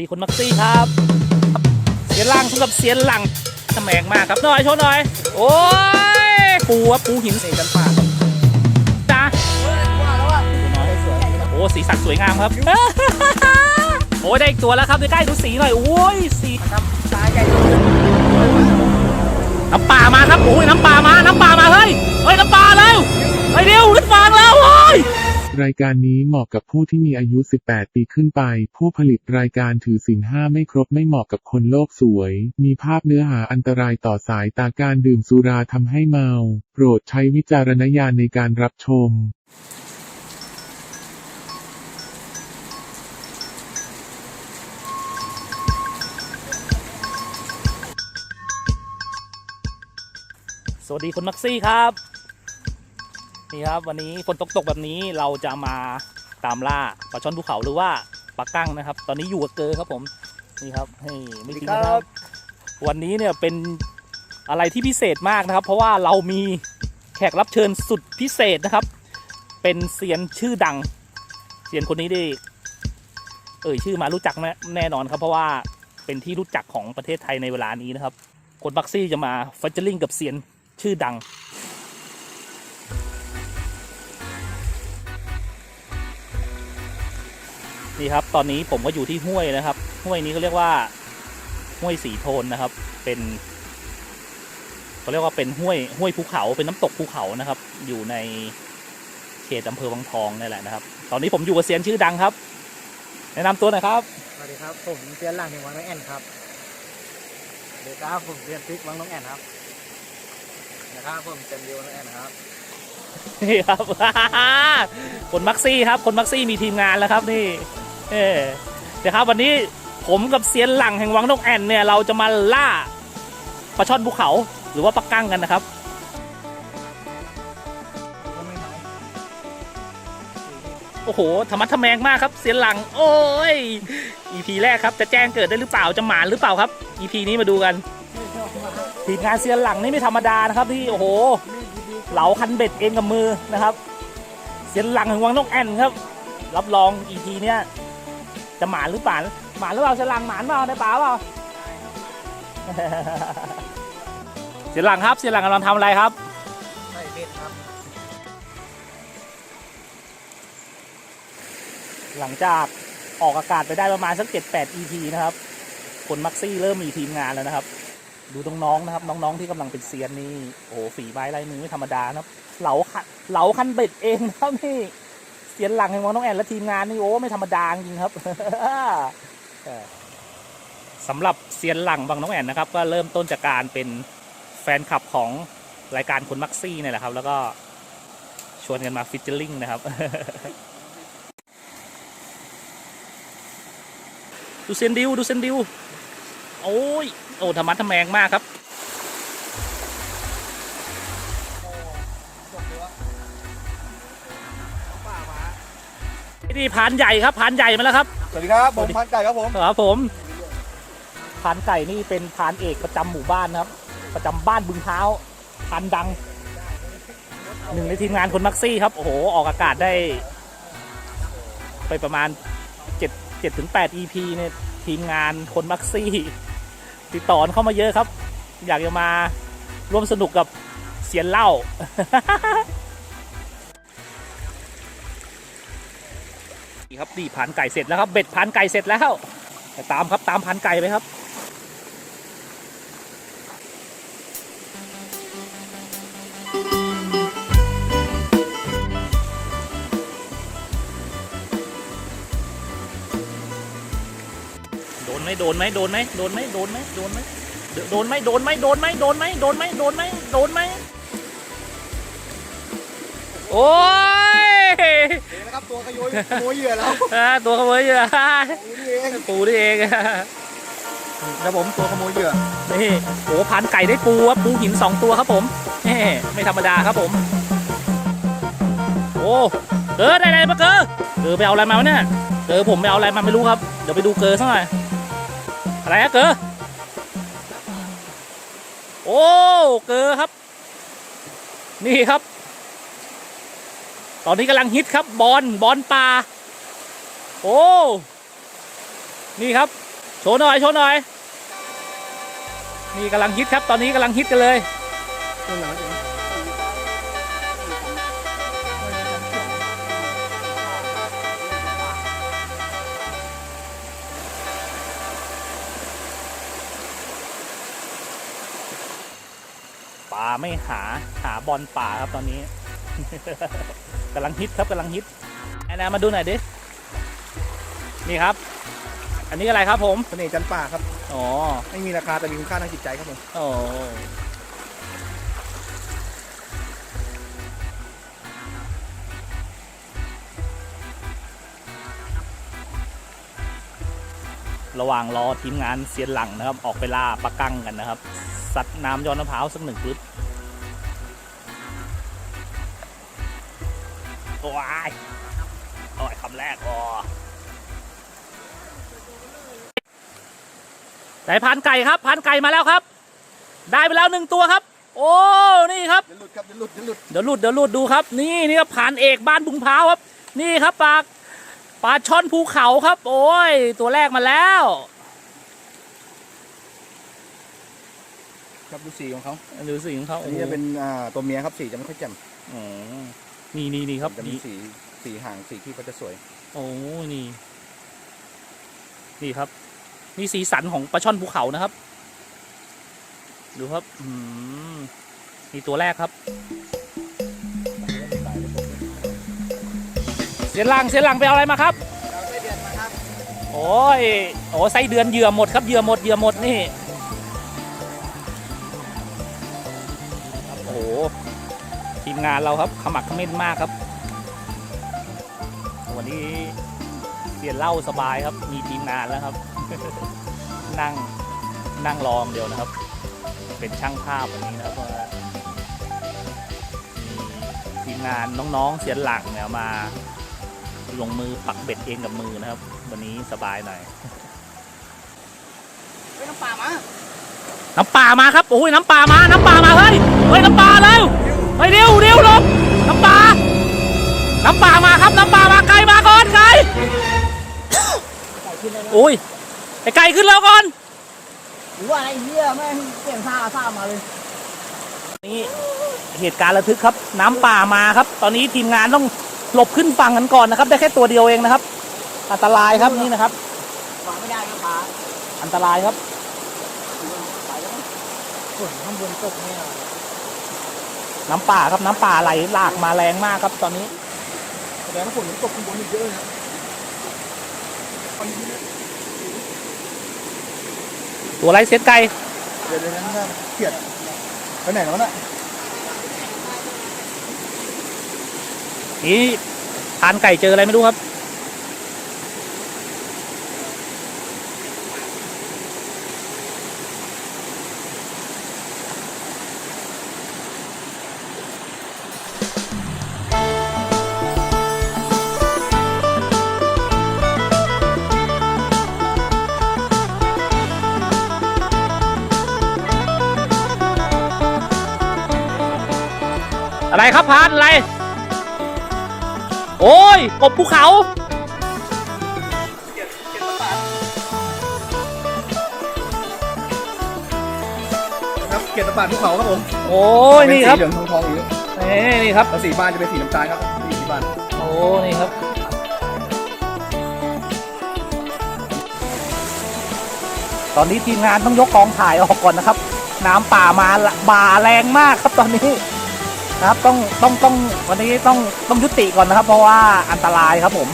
ดีคนมักซี่ครับ เสียนหลังสำหรับเสียนหลังตะแมงมากครับหน่อยโชว์หน่อย โอ้ยปูอะปูหินเสกันป่าจ้าโอ้สีสันสวยงามครับ โอ้ยได้อีกตัวแล้วครับใกล้ๆดูสีหน่อยโอ้ยสีตาใหญ่น้ำป่ามาครับโอ้ยน้ำป่ามาน้ำป่ามาเฮ้ยเฮ้ยน้ำป่าแล้วเฮ้ยเร็วขึ้นฟังแล้วโอ้ย รายการนี้เหมาะกับผู้ที่มีอายุ 18 ปีขึ้นไป ผู้ผลิตรายการถือศีลห้าไม่ครบไม่เหมาะกับคนโลกสวย มีภาพเนื้อหาอันตรายต่อสายตาการดื่มสุราทำให้เมา โปรดใช้วิจารณญาณในการรับชมสวัสดีคนมักซี่ครับ นี่ครับวันนี้ฝนตกตกๆแบบนี้เราจะมาตามล่าปลาช่อนภูเขาหรือว่าปลากั้งนะครับ ตอนนี้อยู่กับเกอครับผมนี่ครับให้ไม่จริงนะครับ วันนี้เนี่ยเป็นอะไรที่พิเศษมากนะครับ เพราะว่าเรามีแขกรับเชิญสุดพิเศษนะครับ เป็นเซียนชื่อดังเซียนคนนี้ได้เอ่ยชื่อมารู้จักแน่แน่นอนครับ เพราะว่าเป็นที่รู้จักของประเทศไทยในเวลานี้นะครับ คนบักซี่จะมาฟัจเจอริงกับเซียนชื่อดัง นี่ครับ ตอนนี้ผมก็อยู่ที่ห้วยนะครับ ห้วยนี้เขาเรียกว่า ห้วยสีโทนนะครับ เป็นเขาเรียกว่าเป็นห้วยห้วยภูเขาเป็นน้ำตกภูเขานะครับ อยู่ในเขตอำเภอวังทองนี่แหละนะครับ ตอนนี้ผมอยู่กับเซียนชื่อดังครับ แนะนำตัวหน่อยครับ สวัสดีครับ ผมเซียนหลังแห่งวังน้องแอนครับเด็กครับผมเซียนติ๊กวังน้องแอนครับนะครับผมเซียนดิววังน้องแอนครับนี่ครับ คนมักซี่ครับ คนมักซี่มีทีมงานแล้วครับนี่ เออเดี๋ยวครับวันนี้ผมกับเซียนหลังแห่งวังนกแอ่นเนี่ยเราจะมาล่าปลาช่อนภูเขาหรือว่าปลากั้งกันนะครับโอ้โหธรรมะทแมงมากครับเซียนหลัง โอ้ย EP แรกครับจะแจ้งเกิดได้หรือเปล่าจะหมานหรือเปล่าครับ EP นี้มาดูกันทีมงานเซียนหลังนี่ไม่ธรรมดานะครับที่โอ้โห เหลาคันเบ็ดเองกับมือนะครับ เสียนหลังแห่งวังนกแอ่นครับ รับรองอีพีเนี้ย จะหมานหรือเปล่าหมานหรือเปล่าเสียนหลังหมานเปล่าได้ปลาเปล่าเสียนหลังครับเสียนหลังกำลังทำอะไรครับใส่เบ็ดครับ หลังจากออกอากาศไปได้ประมาณสักเจ็ดแปด EP นะครับคนมักซี่เริ่มมีทีมงานแล้วนะครับ ดูน้องๆนะครับ น้องๆที่กำลังเป็นเซียนนี่โอ้โหฝีไม้ลายมือไม่ธรรมดานะครับ เหลาคันเหลาคันเบ็ดเองนะครับนี่ เซียนหลังแห่งวังน้องแอนและทีมงานนี่โอ้ไม่ธรรมดาจริงครับสำหรับเซียนหลังบางน้องแอนนะครับ ก็เริ่มต้นจากการเป็นแฟนคลับของรายการคนมักซี่เนี่ยแหละครับ แล้วก็ชวนกันมาฟิชเชอร์ลิงนะครับดูเซนดิวดูเซนดิวโอ้ยโอ้ธรรมะทแมงมากครับ นี่พานใหญ่ครับพานใหญ่มาแล้วครับสวัสดีครับผมพันไก่ครับผมครับผมพานไก่นี่เป็นพานเอกประจำหมู่บ้านนะครับ ประจำบ้านบึงเท้าพานดังหนึ่งในทีมงานคนมักซี่ครับโอ้โหออกอากาศได้ ไปประมาณเจ็ดเจ็ดถึงแปด EP เนี่ยทีมงานคนมักซี่ ติดต่อเข้ามาเยอะครับ อยากจะมาร่วมสนุกกับเสียนเหล้า ครับนี่ผ่านไก่เสร็จแล้วครับเบ็ดผ่านไก่เสร็จแล้วแต่ตามครับตามผ่านไก่ไปครับโดนไหมโดนไหมโดนไหมโดนไหมโดนไหมโดนไหมโดนไหมโดนไหมโดนไหมโดนไหมโดนไหมโดนไหมโดนไหมโอ้ย ขโมยขโมยเหยื่อแล้วอ่าตัวขโมยเหยื่อนี่เองปูนี่เองครับผมตัวขโมยเหยื่อนี่โอ้พันไก่ได้ปูครับปูหินสองตัวครับผมแหมไม่ธรรมดาครับผม โอ้เกอได้อะไรมาเกอเกอไปเอาอะไรมาวะเนี่ยเกอผมไปเอาอะไรมาไม่รู้ครับเดี๋ยวไปดูเกอสักหน่อยอะไรฮะเกอโอ้เกอครับ นี่ครับ ตอนนี้กำลังฮิตครับบอลบอลปลาโอ้นี่ครับโชว์หน่อยโชว์หน่อยนี่กำลังฮิตครับ ตอนนี้กำลังฮิตกันเลยตัวหลังจะป่าไม่หาหาบอลป่าครับตอนนี้ กำลังฮิตครับกำลังฮิตแอนนามาดูหน่อยดิ นี่ครับ อันนี้อะไรครับผม เสน่ห์จันป่าครับ อ๋อ ไม่มีราคาแต่มีคุณค่าทางจิตใจครับผม โอ้ระหว่างรอทีมงานเซียนหลังนะครับ ออกไปล่าปลากั้งกันนะครับ สัตว์น้ำย้อนมะพร้าวสักหนึ่งปึ๊บ โอ้ยโอ้ยคำแรกอ๋อได้พานไก่ครับพานไก่มาแล้วครับ ได้ไปแล้วหนึ่งตัวครับ โอ้นี่ครับ เดี๋ยวหลุดครับเดี๋ยวหลุดเดี๋ยวหลุดเดี๋ยวหลุดเดี๋ยวหลุดดูครับ นี่นี่ครับผ่านเอกบ้านบุงพร้าวครับ นี่ครับปลาปลาช่อนภูเขาครับ โอ้ย ตัวแรกมาแล้วครับดูสีของเขาดูสีของเขาอันนี้จะเป็นอ่าตัวเมียครับสีจะไม่ค่อยแจ่มอ๋อ นี่นี่นี่ครับจะมีนี่สีสีหางสีที่เขาจะสวย โอ้นี่ นี่ครับ นี่สีสันของปลาช่อนภูเขานะครับ ดูครับ อืมนี่ตัวแรกครับ เสียนหลังเสียนหลังไปเอาอะไรมาครับ เราไส้เดือนมาครับ โอ้ย โอ้ไส้เดือนเหยื่อหมดครับเหยื่อหมดเหยื่อหมดนี่ ทีมงานเราครับขมักเขม้นมากครับ วันนี้เปลี่ยนเหล่าสบายครับ มีทีมงานแล้วครับ นั่งนั่งรองเดียวนะครับ เป็นช่างภาพวันนี้นะครับเพราะว่ามีทีมงานน้องๆเสียนหลังเนี่ยมา ลงมือปักเบ็ดเองกับมือนะครับ วันนี้สบายหน่อยไปน้ำป่ามา น้ำปลามาครับ โอ้ยน้ำปลามา น้ำปลามา เฮ้ย เฮ้ย น้ำปลาเร็ว เฮ้ยเร็วเร็วลงน้ำปลาน้ำปลามาครับน้ำปลามาไก่มาก่อนไก่ใส่ขึ้นได้แล้วโอ้ยไอไก่ขึ้นแล้วก่อนหรือว่าไอ้เหี้ยแม่งเปลี่ยนท่าท่ามาเลยนี่เหตุการณ์ระทึกครับ น้ำป่ามาครับ ตอนนี้ทีมงานต้องหลบขึ้นฝั่งกันก่อนนะครับ ได้แค่ตัวเดียวเองนะครับ อันตรายครับนี่นะครับวางไม่ได้นะป๋าอันตรายครับไปแล้วมั้งฝนข้างบนตกเนี่ย น้ำป่าครับน้ำป่าไหลหลากมาแรงมากครับตอนนี้แสดงว่าฝนมันตกข้างบนอีกเยอะเลยนะตัวไรเซตไก่เดี๋ยวเดี๋ยวนั้นเขียดไปไหนแล้วน่ะนี่ทานไก่เจออะไรไม่รู้ครับ กบภูเขา ครับเกียรติบาทภูเขาครับผมโอ้ยนี่ครับเป็นสีเหลืองทองทองอย่างนี้นี่นี่ครับ แล้วสีบ้านจะเป็นสีน้ำตาลครับสีบ้านโอ้นี่ครับ ตอนนี้ทีมงานต้องยกกองถ่ายออกก่อนนะครับ น้ำป่ามาละบ่าแรงมากครับตอนนี้ นะครับต้องต้องต้องวันนี้ต้องต้องยุติก่อนนะครับ เพราะว่าอันตรายครับผม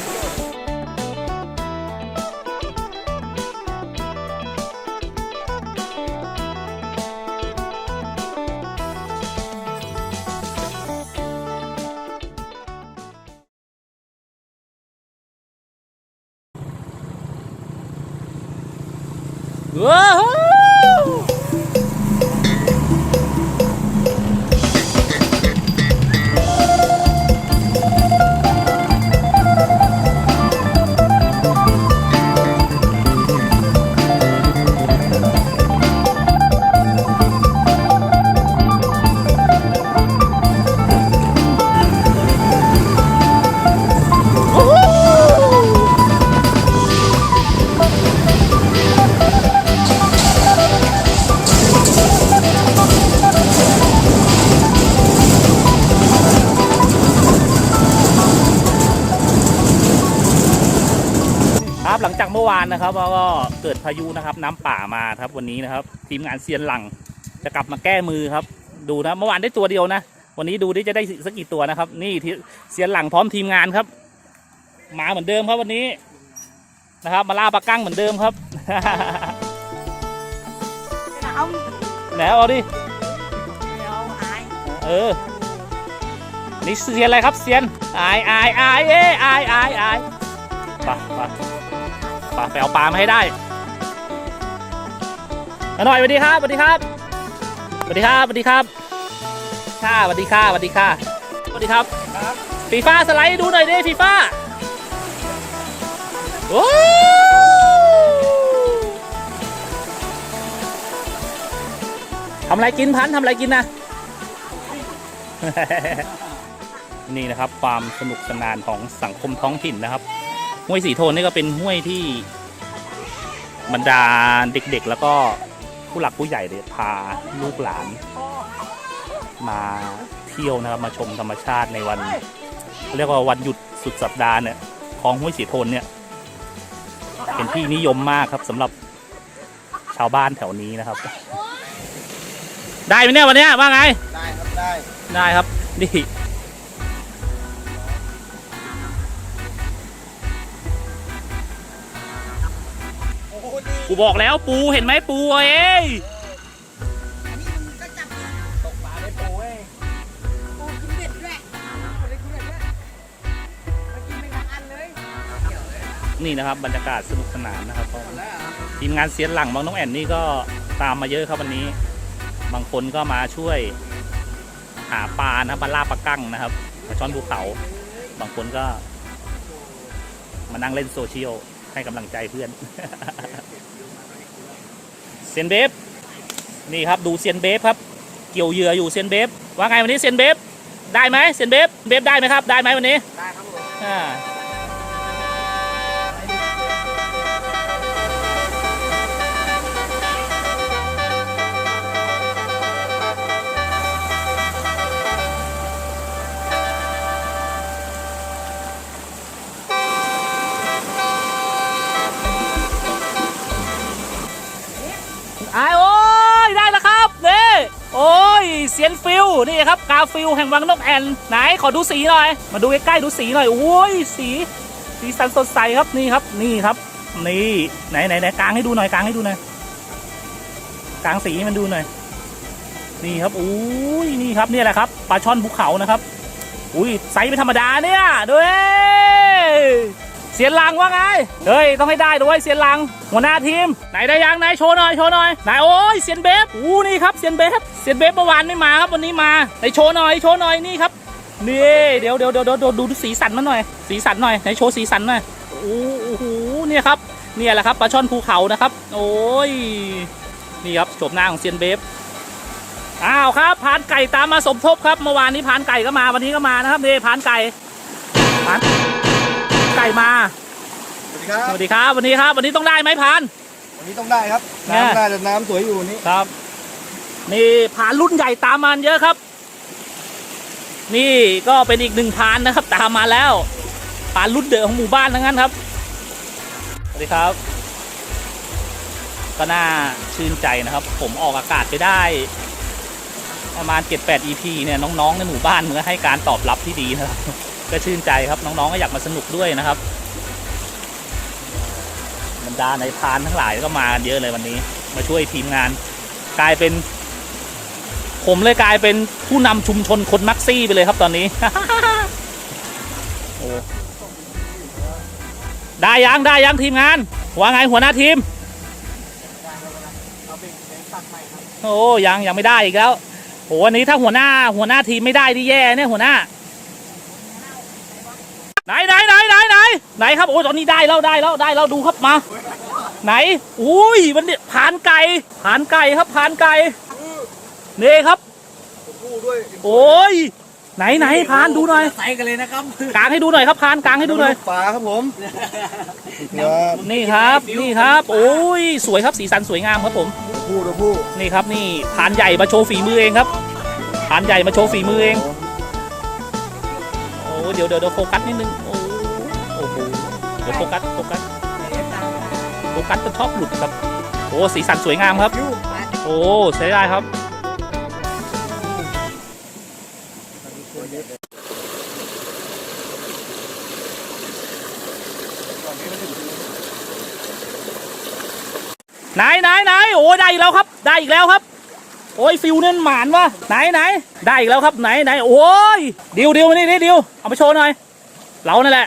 านนะครับแล้วก็เกิดพายุนะครับ น้ำป่ามาครับวันนี้นะครับ ทีมงานเซียนหลังจะกลับมาแก้มือครับ ดูนะเมื่อวานได้ตัวเดียวนะ วันนี้ดูดิจะได้สักกี่ตัวนะครับนี่ที่เซียนหลังพร้อมทีมงานครับ มาเหมือนเดิมครับวันนี้นะครับ มาล่าปลากั้งเหมือนเดิมครับเอาไหนเอาดิเดี๋ยวหายเออนี่เซียนอะไรครับเซียนอายอายอายเออายอายอายไปไป ไปไปเอาปลามาให้ได้หน่อยสวัสดีครับสวัสดีครับสวัสดีครับสวัสดีครับค่ะสวัสดีค่ะสวัสดีค่ะสวัสดีครับฟีฟ้าสไลด์ดูหน่อยดิฟีฟ้าโอ้ทำอะไรกินพันธุ์ทำอะไรกินนะนี่นะครับความสนุกสนานของสังคมท้องถิ่นนะครับ ห้วยสีโทนนี่ก็เป็นห้วยที่บรรดาเด็กๆ แล้วก็ผู้หลักผู้ใหญ่เนี่ยพาลูกหลาน มาเที่ยวนะครับมาชมธรรมชาติในวันเรียกว่าวันหยุดสุดสัปดาห์เนี่ยของห้วยสีโทนเนี่ย เป็นที่นิยมมากครับสำหรับชาวบ้านแถวนี้นะครับ ได้ไหมเนี่ยวันเนี้ยว่าไง ได้ครับได้ได้ครับนี่ กูบอกแล้วปูเห็นไหมปูเอ้ยอันนี้มึงก็จับตกปลาได้ปูเว้ยปูขึ้นเบ็ดด้วยปูได้ขึ้นเบ็ดด้วยมากินไม่ทั้งอันเลยนี่นะครับบรรยากาศสนุกสนานนะครับก็ทีมงานเสียนหลังบางน้องแอนนี่ก็ตามมาเยอะครับวันนี้ บางคนก็มาช่วย หาปลานะครับมาล่าปลากั้งนะครับมาช้อนภูเขาบางคนก็ มานั่งเล่นโซเชียลให้กำลังใจเพื่อนเซียนเบฟนี่ครับดูเซียนเบฟครับเกี่ยวเหยื่ออยู่เซียนเบฟว่าไงวันนี้เซียนเบฟได้ไหมเซียนเบฟเบฟได้ไหมครับ ได้ไหมวันนี้ได้ครับผมอ่า ซียนฟิลนี่ครับกาฟิลแห่งวังนกแอ่นไหนขอดูสีหน่อย มาดูใกล้ๆดูสีหน่อยโอ้ยสีสีสันสดใสครับนี่ครับนี่ครับ นี่ไหนไหนไหนกลางให้ดูหน่อยกลางให้ดูหน่อยกลางสีมันดูหน่อยนี่ครับอุ้ยนี่ครับนี่แหละครับปลาช่อนภูเขานะครับ อุ้ยไซส์ไม่ธรรมดาเนี่ยด้วย เสียนลังว่าไง เฮ้ย ต้องให้ได้ด้วยเสียนลัง หัวหน้าทีม ไหนได้ยังไหนโชว์หน่อยโชว์หน่อยไหนโอ้ยเสียนเบฟอู้นี่ครับเสียนเบฟเสียนเบฟเมื่อวานไม่มาครับวันนี้มาไหนโชว์หน่อยโชว์หน่อยนี่ครับนี่เดี๋ยวเดี๋ยวเดี๋ยวเดี๋ยวดูสีสันมันหน่อย สีสันหน่อยไหนโชว์สีสันหน่อยโอ้โหเนี่ยครับเนี่ยแหละครับปลาช่อนภูเขานะครับ โอ้ยนี่ครับโฉมหน้าของเซียนเบฟอ้าวครับพานไก่ตามมาสมทบครับเมื่อวานนี้พานไก่ก็มาวันนี้ก็มานะครับนี่พานไก่พาน ไก่มา สวัสดีครับ สวัสดีครับ วันนี้ครับ วันนี้ต้องได้ไหมพาน วันนี้ต้องได้ครับแน่น้ำน่าจะน้ำสวยอยู่นี่ครับ นี่พานรุ่นใหญ่ตามมาเยอะครับ นี่ก็เป็นอีกหนึ่งพานนะครับ ตามมาแล้วพานรุ่นเดิมของหมู่บ้านทั้งนั้นครับ สวัสดีครับ ก็น่าชื่นใจนะครับ ผมออกอากาศไปได้ประมาณ 7-8 EP เนี่ยน้องๆ ในหมู่บ้านมันก็ให้การตอบรับที่ดีนะครับ ก็ชื่นใจครับน้องๆก็อยากมาสนุกด้วยนะครับบรรดาในพรานทั้งหลายก็มากันเยอะเลยวันนี้ มาช่วยทีมงาน กลายเป็น ผมเลยกลายเป็นผู้นำชุมชนคนมักซี่ไปเลยครับตอนนี้ โอ้ได้ยังได้ยังทีมงานว่าไงหัวหน้าทีมโอ้ยังยังไม่ได้อีกแล้วโหวันนี้ถ้าหัวหน้าหัวหน้าทีมไม่ได้ที่แย่เนี่ยหัวหน้า ไหนไหนไหนไหนไหนไหนครับโอ้ตอนนี้ได้แล้วได้แล้วได้แล้วดูครับมา ไหนอุ้ยมันเนี่ยผ่านไก่ผ่านไก่ครับผ่านไก่นี่ครับคู่ด้วยโอ้ยไหนไหนพานดูหน่อยใส่กันเลยนะครับกางให้ดูหน่อยครับพานกางให้ดูหน่อยปลาครับผมครับนี่ครับนี่ครับโอ้ยสวยครับสีสันสวยงามครับผมคู่ตัวคู่นี่ครับนี่พานใหญ่มาโชว์ฝีมือเองครับพานใหญ่มาโชว์ฝีมือเองโอ้ เดี๋ยวเดี๋ยวเดี๋ยวโฟกัสนิดนึง โอ้โอ้โหเดี๋ยวโฟกัสโฟกัสกัสจะชอบหลุดครับ โอ้สีสันสวยงามครับยูไปโอ้ใช้ได้ครับไหนไหนไหนโอ้ได้อีกแล้วครับ ได้อีกแล้วครับ โอ้ยฟิวนั่นหมานวะไหนไหนได้อีกแล้วครับไหนไหนโอ้ยดิวดิวมานี่นี่ดิวเอาไปโชว์หน่อยเรานั่นแหละ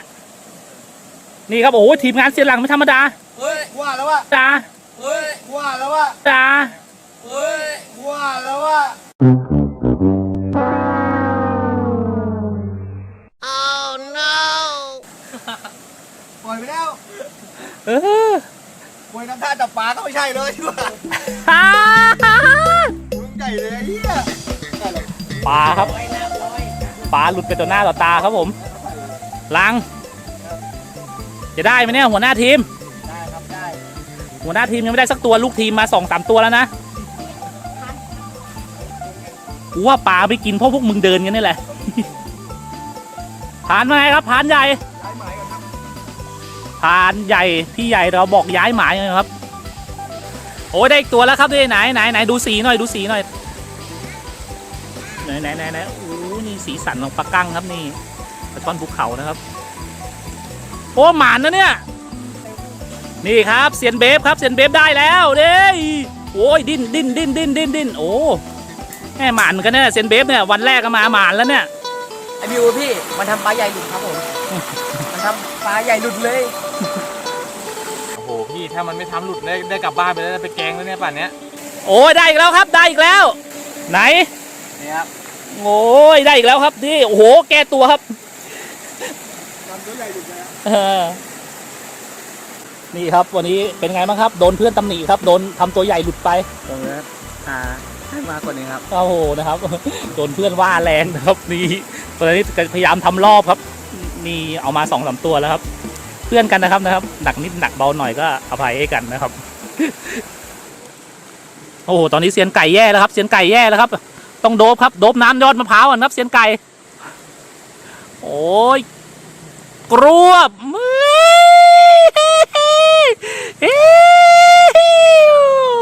นี่ครับโอ้ยทีมงานเสียหลังไม่ธรรมดาเฮ้ยว่าแล้วว่าจ้าเฮ้ยว่าแล้วว่าจ้าเฮ้ยว่าแล้วว่าปล่อยไปแล้วเออปล่อยน้ำท่าจับปลาก็ไม่ใช่เลยที่ว่าฮ่ามึงใหญ่ เลยไอ้เหี้ยได้เลยปลาครับปลาหลุดไปต่อหน้าต่อตาครับผมลัง จะได้ไหมเนี่ยหัวหน้าทีม ได้ครับได้หัวหน้าทีมยังไม่ได้สักตัวลูกทีมมาสองสามตัวแล้วนะกูว่าปลาไม่กินเพราะพวกมึงเดินกันนี่แหละผ่านมาไงครับผ่านใหญ่ย้ายหมายก่อนครับผ่านใหญ่พี่ใหญ่เราบอกย้ายหมายเลยครับ โอ้ยได้อีกตัวแล้วครับด้วยไหนไหนไหนดูสีหน่อยดูสีหน่อย ไหนไหนไหนไหนโอ้นี่สีสันของปลากั้งครับนี่ปลาช่อนภูเขานะครับ โอ้หมานนะเนี่ย นี่ครับเซียนเบฟครับเซียนเบฟได้แล้วเด้ยโอ้ยดิ้นดิ้นดิ้นดิ้นดิ้นดิ้นโอ้แม่หมานเหมือนกันเนี่ยเซียนเบฟเนี่ยวันแรกก็มาหมานแล้วเนี่ยไอบิวพี่มันทำปลาใหญ่หลุดครับผมมันทำปลาใหญ่หลุดเลยโอ้โหพี่ถ้ามันไม่ทำหลุดได้ได้กลับบ้านไปแล้วไปแกงแล้วเนี่ยป่านเนี้ยโอ้ยได้อีกแล้วครับได้อีกแล้ว ไหนนี่ครับ โอ้ยได้อีกแล้วครับนี่โอ้โหแก้ตัวครับทำตัวใหญ่หลุดเลยเออนี่ครับวันนี้เป็นไงบ้างครับโดนเพื่อนตำหนิครับโดนทำตัวใหญ่หลุดไปตรงนี้อ่าให้มากกว่านี้ครับโอ้โหนะครับโดนเพื่อนว่าแรงนะครับนี่ตอนนี้พยายามทำรอบครับนี่เอามาสองสามตัวแล้วครับ เพื่อนกันนะครับนะครับหนักนิดหนักเบาหน่อยก็อภัยให้กันนะครับ โอ้โหตอนนี้เซียนไก่แย่แล้วครับเซียนไก่แย่แล้วครับ ต้องโดบครับ โดบน้ำยอดมะพร้าวอะนะครับเซียนไก่ โอ้ยกรวบมือ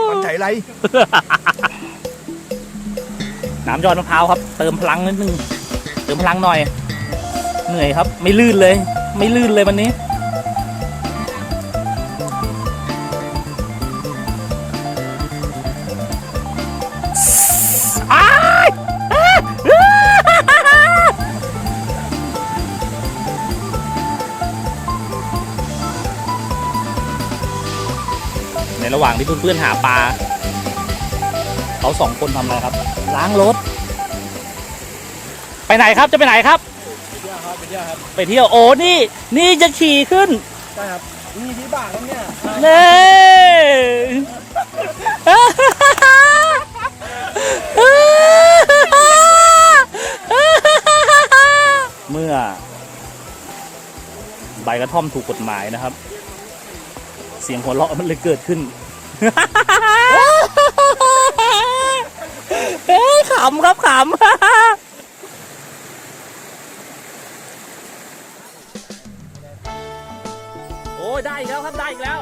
มันใหญ่ไร น้ำยอดมะพร้าวครับ เติมพลังนิดนึง เติมพลังหน่อย เหนื่อยครับ ไม่ลื่นเลย ไม่ลื่นเลยวันนี้ พื่อนๆหาปลาเขาสองคนทำอะไรครับ ล้างรถ ไปไหนครับจะไปไหนครับ เที่ยวครับไปเที่ยวครับไปเที่ยวโอ้นี่ นี่จะขี่ขึ้นใช่ครับนี่ที่บ้านครับเนี่ยเน่เมื่อ ใบกระท่อมถูกกฎหมายนะครับ เสียงหัวเราะมันเลยเกิดขึ้น เอ้ยขำครับขำโอ้ยได้อีกแล้วครับได้อีกแล้ว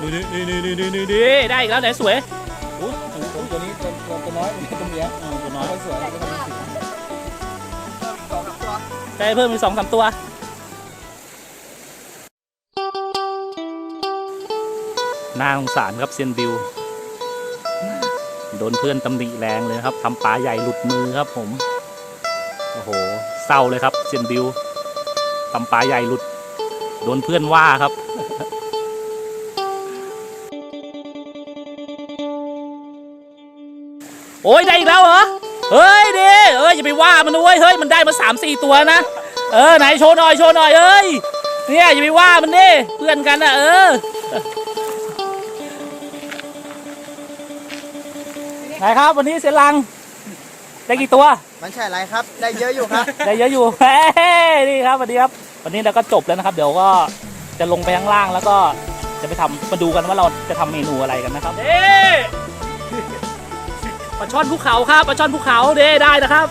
นี่นี่นี่นี่นี่นี่นี่ได้อีกแล้วไหนสวยอู้หูหูตัวนี้ตัวตัวตัวน้อยตัวเมียเออตัวน้อยตัวสวยตัวนี้สองตัวได้เพิ่มอีกสองสามตัว น่าสงสารครับเซียนบิว โดนเพื่อนตำหนิแรงเลยครับทำปลาใหญ่หลุดมือครับผม โอ้โห เศร้าเลยครับเซียนบิวทำปลาใหญ่หลุด โดนเพื่อนว่าครับโอ้ยได้อีกแล้วเหรอ เฮ้ยดิเอ้ยอย่าไปว่ามันนะเว้ย เฮ้ยมันได้มาสามสี่ตัวนะ เออไหนโชว์หน่อยโชว์หน่อยเอ้ย เนี่ยอย่าไปว่ามันดิเพื่อนกันนะเออ ไหนครับ วันนี้เสียลัง ได้กี่ตัว มันใช่ไรครับ ได้เยอะอยู่ครับ ได้เยอะอยู่เฮ้ยนี่ครับสวัสดีครับ วันนี้เราก็จบแล้วนะครับ เดี๋ยวก็จะลงไปข้างล่างแล้วก็จะไปทำมาดูกันว่าเราจะทำเมนูอะไรกันนะครับเด้ปลาช่อนภูเขาครับปลาช่อนภูเขาเด้ได้นะครับ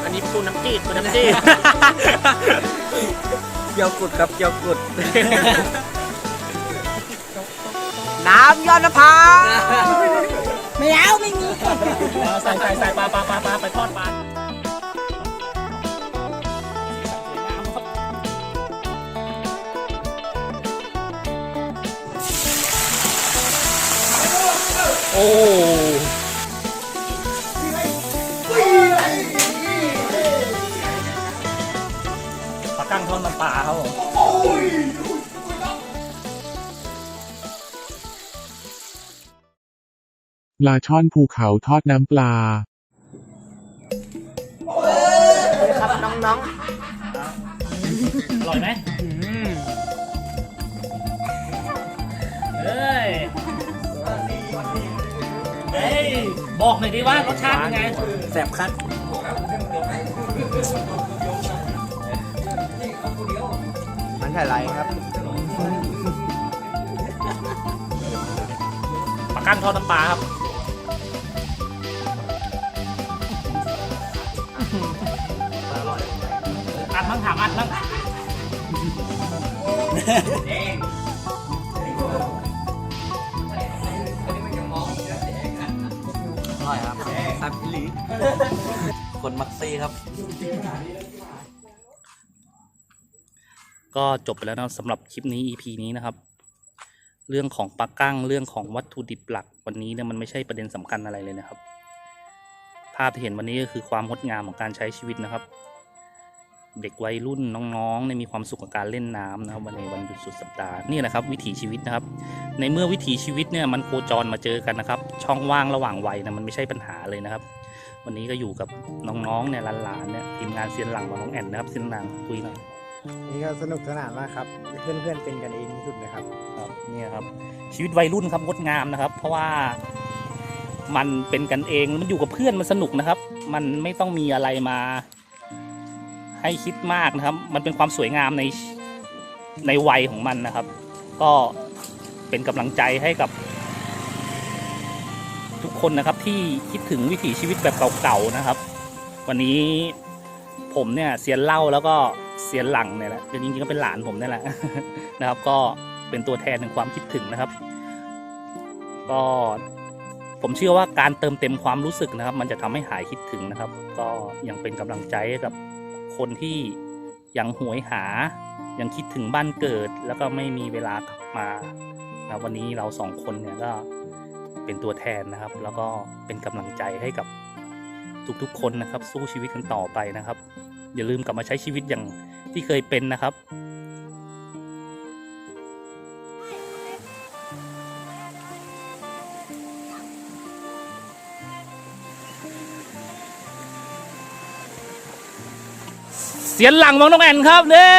ไอ้ตูน้ำจีดตูน้ำจีด เกี่ยวกุดครับเกี่ยวกุด น้ำยอดนภาไม่เอาไม่มี ใส่ใส่ใส่ปลาปลาปลาปลาไปทอดปลาโอ้ปลากั้งทอดน้ำปลาครับผม ปลาช่อนภูเขาทอดน้ำปลา ครับน้องอร่อยไหมเฮ้ย เฮ้ย บอกหน่อยดิว่ารสชาติเป็นไงแสบคัดมันไข่ไรครับ ปลากั้งทอดน้ำปลาครับ อัดมั้งถามอัดมั้งอร่อยครับซับพิลีคนมักซี่ครับ ก็จบไปแล้วนะสำหรับคลิปนี้ EP นี้นะครับ เรื่องของปลากั้งเรื่องของวัตถุดิบหลักวันนี้เนี่ยมันไม่ใช่ประเด็นสำคัญอะไรเลยนะครับ ภาพที่เห็นวันนี้ก็คือความงดงามของการใช้ชีวิตนะครับ เด็กวัยรุ่นน้องๆเนี่ยมีความสุขกับการเล่นน้ำนะครับวันในวันหยุดสุดสัปดาห์นี่นะครับวิถีชีวิตนะครับ ในเมื่อวิถีชีวิตเนี่ยมันโคจรมาเจอกันนะครับ ช่องว่างระหว่างวัยนะมันไม่ใช่ปัญหาเลยนะครับ วันนี้ก็อยู่กับน้องๆเนี่ยหลานๆเนี่ยทีมงานเซียนหลังของน้องแอนนะครับเซียนหลังคุยหน่อยนี่ก็สนุกสนานมากครับ เพื่อนๆเป็นกันเองที่สุดเลยครับครับเนี่ยครับ ชีวิตวัยรุ่นครับงดงามนะครับ เพราะว่ามันเป็นกันเองมันอยู่กับเพื่อนมันสนุกนะครับ มันไม่ต้องมีอะไรมา ให้คิดมากนะครับ มันเป็นความสวยงามในในวัยของมันนะครับ ก็เป็นกำลังใจให้กับ ทุกคนนะครับที่คิดถึงวิถีชีวิตแบบเก่าๆนะครับ วันนี้ผมเนี่ยเซียนเล่าแล้วก็เซียนหลังเนี่ยแหละจริงๆก็เป็นหลานผมนี่แหละนะครับ ก็เป็นตัวแทนในความคิดถึงนะครับ ก็ผมเชื่อว่าการเติมเต็มความรู้สึกนะครับ มันจะทำให้หายคิดถึงนะครับ ก็ยังเป็นกำลังใจให้กับ คนที่ยังหวยหา ยังคิดถึงบ้านเกิด แล้วก็ไม่มีเวลากลับมานะวันนี้เราสองคนเนี่ยก็เป็นตัวแทนนะครับ แล้วก็เป็นกำลังใจให้กับทุกๆคนนะครับ สู้ชีวิตกันต่อไปนะครับ อย่าลืมกลับมาใช้ชีวิตอย่างที่เคยเป็นนะครับ เสียนหลังมองน้องแอนครับเน่